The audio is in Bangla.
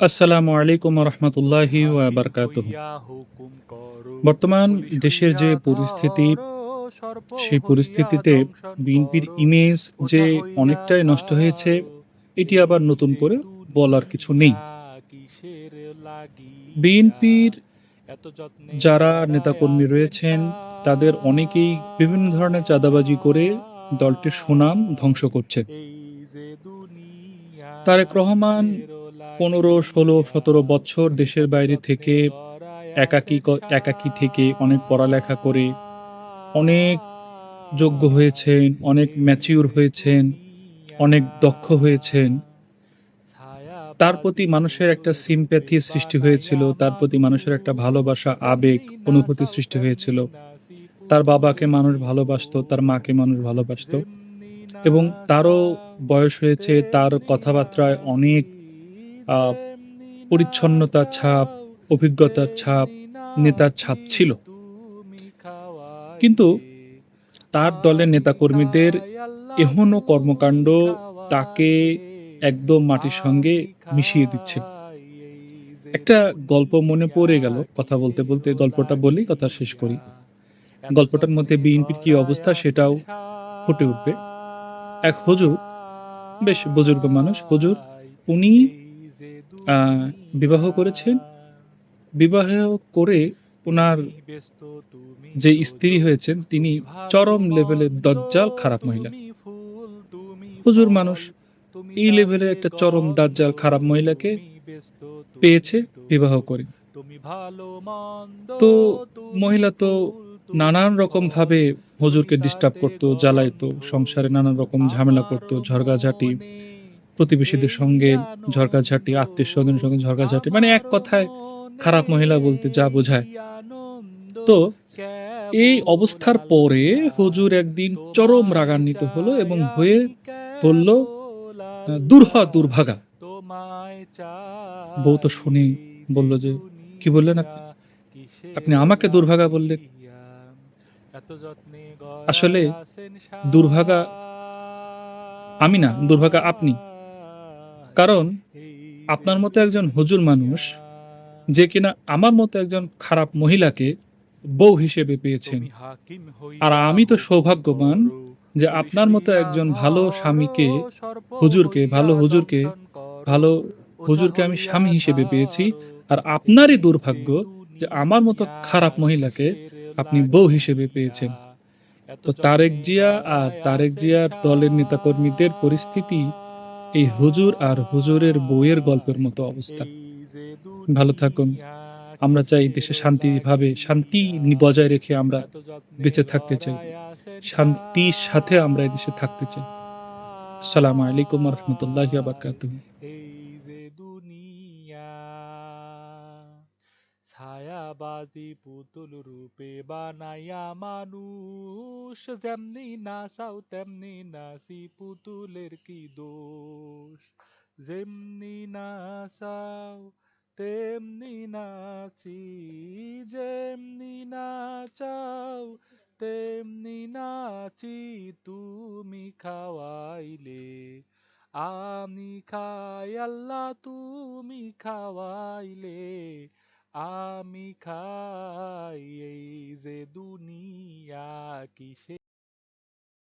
আসসালামু আলাইকুম রহমতুল্লাহি বারকাতুহ বর্তমান দেশের যে পরিস্থিতি, সেই পরিস্থিতিতে বিএনপির ইমেজ যে অনেকটাই নষ্ট হয়েছে, এটি আবার নতুন করে বলার কিছু নেই। বিএনপির যারা নেতাকর্মী রয়েছেন, তাদের অনেকেই বিভিন্ন ধরনের চাঁদাবাজি করে দলটির সুনাম ধ্বংস করছে। তারেক রহমান পনেরো, ষোলো, সতেরো বছর দেশের বাইরে থেকে একাকী একাকী থেকে অনেক পড়ালেখা করে অনেক যোগ্য হয়েছেন, অনেক ম্যাচিউর হয়েছেন, অনেক দক্ষ হয়েছেন। তার প্রতি মানুষের একটা সিম্প্যাথি সৃষ্টি হয়েছিল, তার প্রতি মানুষের একটা ভালোবাসা, আবেগ, অনুভূতি সৃষ্টি হয়েছিল। তার বাবাকে মানুষ ভালোবাসতো, তার মাকে মানুষ ভালোবাসতো। এবং তারও বয়স হয়েছে, তার কথাবার্তায় অনেক পরিচ্ছন্নতার ছাপ, অভিজ্ঞতার ছাপ, নেতার ছাপ ছিল। কিন্তু তার দলের নেতাকর্মীদের এহনো কর্মকাণ্ড তাকে একদম মাটির সঙ্গে মিশিয়ে দিচ্ছে। একটা গল্প মনে পড়ে গেল, কথা বলতে বলতে গল্পটা বলি, কথা শেষ করি। গল্পটার মধ্যে বিএনপির কি অবস্থা সেটাও ফুটে উঠবে। এক হুজুর, বেশ বুজুর্গ মানুষ, হুজুর, উনি বিবাহ করেছেন। বিবাহ করে ওনার যে স্ত্রী হয়েছেন, তিনি চরম লেভেলের দজ্জাল খারাপ মহিলা। হুজুর মানুষ, এই লেভেলের একটা চরম দাজ্জাল খারাপ মহিলাকে পেয়েছে, বিবাহ করে। তো মহিলা তো নানান রকম ভাবে হুজুরকে ডিস্টার্ব করতো, জ্বালাইতো, সংসারে নানান রকম ঝামেলা করতো ঝরগাঝাটি প্রতিবেশীদের সঙ্গে ঝরগাঝাটি আত্মীয় স্বজনের সঙ্গে ঝরগাঝাটি মানে এক কথায় খারাপ মহিলা বলতে যা বোঝায়। তো এই অবস্থার পরে হুজুর একদিন চরম রাগান্বিত হলো এবং হয়ে বলল আহ, দূর হ দুর্ভাগা বউ তো শুনে বলল যে কি বললেন আপনি? আপনি আমাকে দুর্ভাগা বললেন। আসলে দুর্ভাগা আমি না দুর্ভাগা আপনি। কারণ আপনার মতো একজন হুজুর মানুষ যে কিনা আমার মতো একজন খারাপ মহিলাকে বউ হিসেবে পেয়েছেন। আর আমি তো সৌভাগ্যবান যে আপনার মতো একজন ভালো স্বামীকে, হুজুরকে, ভালো হুজুরকে ভালো হুজুরকে আমি স্বামী হিসেবে পেয়েছি। আর আপনারই দুর্ভাগ্য যে আমার মতো খারাপ মহিলাকে আপনি বউ হিসেবে পেয়েছেন। তো তারেক জিয়া আর তারেক জিয়ার দলের নেতাকর্মীদের পরিস্থিতি এই হুজুর আর হুজুরের বইয়ের গল্পের মতো অবস্থা। ভালো থাকুন। আমরা চাই দেশে শান্তিভাবে, শান্তি বজায় রেখে আমরা বেঁচে থাকতে চাই। শান্তির সাথে আমরা দেশে থাকতে চাই। আসসালামু আলাইকুম রহমতুল্লাহ বারকাতুহ। ছায়াবাজি পুতুল রূপে বানাইয়া মানুষ, যেমনি নাচাও, তেমনি নাচি পুতুলের কি দোষ? যেমনি নাচাও, তেমনি নাচি, যেমনি নাচাও, তেমনি নাচি তুমি খাওয়াইলে। আমি খাই আল্লাহ, তুমি খাওয়াইলে। আমি খাই এই যে দুনিয়া কিসে